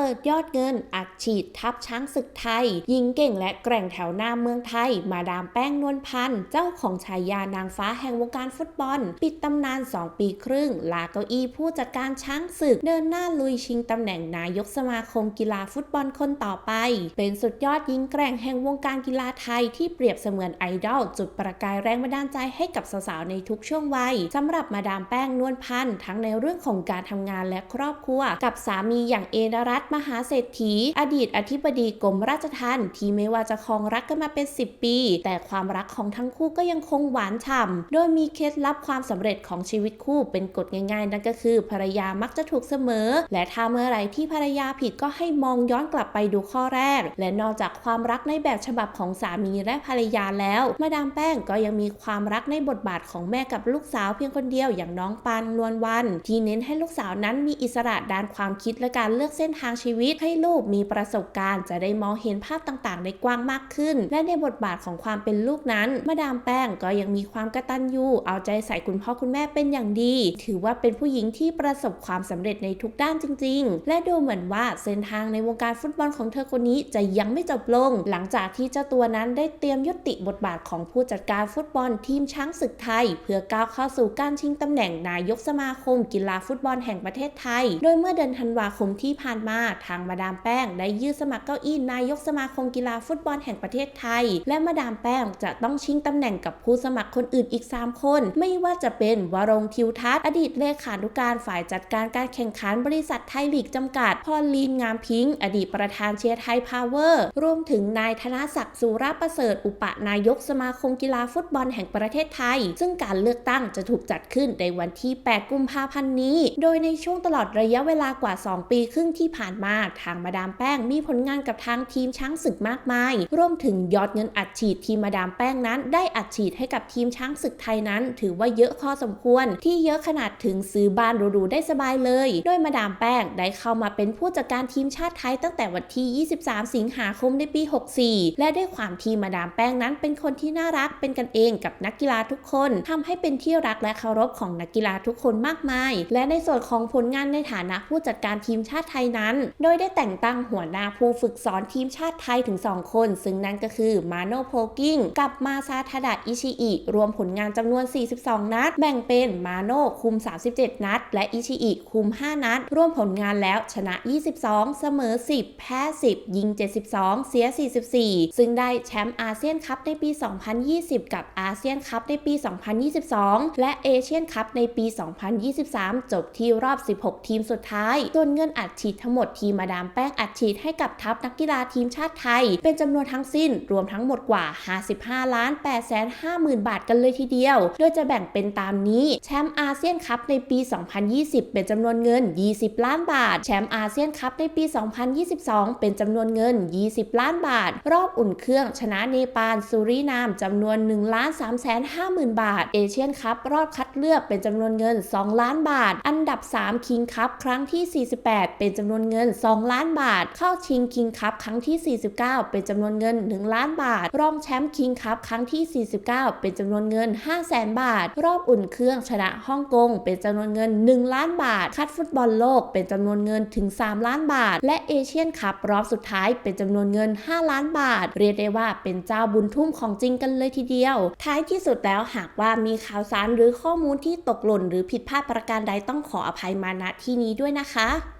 เปิดยอดเงินอัดฉีดทับช้างศึกไทย ยิงเก่งและแกร่งแถวหน้าเมืองไทย มาดามแป้งนวลพันธ์เจ้าของฉายานางฟ้าแห่งวงการฟุตบอล ปิดตำนาน 2 ปีครึ่ง ลาเก้าอี้ผู้จัดการช้างศึก เดินหน้าลุยชิงตำแหน่งนายกสมาคมกีฬาฟุตบอลคนต่อไป เป็นสุดยอดยิงแกร่งแห่งวงการกีฬาไทยที่เปรียบเสมือนไอดอลจุดประกายแรงบันดาลใจให้กับสาวๆในทุกช่วงวัยสำหรับมาดามแป้งนวลพันธ์ทั้งในเรื่องของการทำงานและครอบครัว กับสามีอย่างเอนรัตมหาเศรษฐี อดีตอธิบดีกรมราชทัณฑ์ที่ไม่ว่าจะครองรักกันมาเป็น 10 ปี แต่ความรักของทั้งคู่ก็ยังคงหวานฉ่ำโดยมีเคล็ดลับความสำเร็จของชีวิตคู่เป็นกฎง่ายๆ นั่นก็คือ ภรรยามักจะถูกเสมอ และถ้าเมื่อไรที่ภรรยาผิดก็ให้มองย้อนกลับไปดูข้อแรก และนอกจากความรักในแบบฉบับของสามีและภรรยาแล้ว มาดามแป้งก็ยังมีความรักในบทบาทของแม่กับลูกสาวเพียงคนเดียวอย่างน้องปานนวลวัน ที่เน้นให้ลูกสาวนั้นมีอิสระด้านความคิดและการเลือกเส้นทางชีวิต ให้ลูกมีประสบการณ์ จะได้มองเห็นภาพต่างๆในกว้างมากขึ้น และในบทบาทของความเป็นลูกนั้นมาดามแป้งก็ยังมีความกระตัญญูเอาใจใส่คุณพ่อคุณแม่เป็นอย่างดี ถือว่าเป็นผู้หญิงที่ประสบความสำเร็จในทุกด้านจริง ๆ และดูเหมือนว่าเส้นทางในวงการฟุตบอลของเธอคนนี้จะยังไม่จบลง หลังจากที่เจ้าตัวนั้นได้เตรียมยุติบทบาทของผู้จัดการฟุตบอลทีมช้างศึกไทย เพื่อก้าวเข้าสู่การชิงตำแหน่งนายกสมาคม กีฬาฟุตบอลแห่งประเทศไทย โดยเมื่อเดือนธันวาคมที่ผ่านมาทางมาดามแป้งได้ยื่นสมัครเก้าอี้นายกสมาคมกีฬาฟุตบอลแห่งประเทศไทย และมาดามแป้งจะต้องชิงตำแหน่งกับผู้สมัครคนอื่นอีก 3 คน ไม่ว่าจะเป็นวรงทิวทัศน์อดีตเลขานุการฝ่ายจัดการการแข่งขันบริษัทไทยลีกจำกัด พอลีนงามพิงค์อดีตประธานเชียร์ไทยพาวเวอร์รวมถึงนายธนศักดิ์สุรประเสริฐอุปนายกสมาคมกีฬาฟุตบอลแห่งประเทศไทย ซึ่งการเลือกตั้งจะถูกจัดขึ้นในวันที่ 8 กุมภาพันธ์นี้ โดยในช่วงตลอดระยะเวลากว่า 2 ปีครึ่งที่ผ่านมาทางมาดามแป้งมีผลงานกับทางทีมช้างศึกมากมาย รวมถึงยอดเงินอัดฉีดทีมมาดามแป้งนั้น ได้อัดฉีดให้กับทีมช้างศึกไทยนั้น ถือว่าเยอะพอสมควร ที่เยอะขนาดถึงซื้อบ้านหรูๆได้สบายเลย โดยมาดามแป้งได้เข้ามาเป็นผู้จัดการทีมชาติไทยตั้งแต่วันที่ 23 สิงหาคมในปี 64 และด้วยความที่มาดามแป้งนั้น เป็นคนที่น่ารักเป็นกันเองกับนักกีฬาทุกคนทำให้เป็นที่รักและเคารพของนักกีฬาทุกคนมากมาย และในส่วนของผลงานในฐานะผู้จัดการทีมชาติไทยนั้นโดยได้แต่งตั้งหัวหน้าผู้ฝึกสอนทีมชาติไทยถึง 2 คน ซึ่งนั่นก็คือมาโนโพกิ้งกับมาซาทาดะอิชิอิรวมผลงานจำนวน 42 นัด แบ่งเป็นมาโนคุม 37 นัด และอิชิอิคุม 5 นัดรวมผลงานแล้วชนะ 22 เสมอ 10 แพ้ 10 ยิง 72 เสีย 44 ซึ่งได้แชมป์อาเซียนคัพในปี 2020 กับอาเซียนคัพในปี 2022 และเอเชียนคัพในปี 2023 จบที่รอบ 16 ทีมสุดท้ายส่วนเงินอัดฉีดทั้งหมดทีมมาดามแป้งอัดฉีดให้กับทัพนักกีฬาทีมชาติไทย เป็นจำนวนทั้งสิ้นรวมทั้งหมดกว่า 55 ล้าน8แสน5หมื่นบาทกันเลยทีเดียว โดยจะแบ่งเป็นตามนี้ แชมป์อาเซียนคัพในปี 2020 เป็นจำนวนเงิน 20 ล้านบาท แชมป์อาเซียนคัพในปี 2022 เป็นจำนวนเงิน 20 ล้านบาท รอบอุ่นเครื่องชนะเนปาลสุรินามจำนวน1ล้าน3แสน5หมื่นบาท เอเชียนคัพรอบคัดเลือกเป็นจำนวนเงิน 2 ล้านบาท อันดับ 3 คิงคัพครั้งที่ 48 เป็นจำนวนเงินงิน 2 ล้านบาท เข้าชิงคิงคัพครั้งที่ 49 เป็นจำนวนเงิน 1 ล้านบาท รองแชมป์คิงคัพครั้งที่ 49 เป็นจำนวนเงิน 5 0 0แสนบาท รอบอุ่นเครื่องชนะฮ่องกง เป็นจำนวนเงิน 1 ล้านบาท คัดฟุตบอลโลกเป็นจำนวนเงินถึง 3 ล้านบาท และเอเชียนคัพรอบสุดท้ายเป็นจำนวนเงิน 5 ล้านบาท เรียกได้ว่าเป็นเจ้าบุญทุ่มของจริงกันเลยทีเดียว ท้ายที่สุดแล้วหากว่ามีข่าวสารหรือข้อมูลที่ตกหล่น หรือผิดพลาดประการใดต้องขออภัยมาณที่นี้ด้วยนะคะ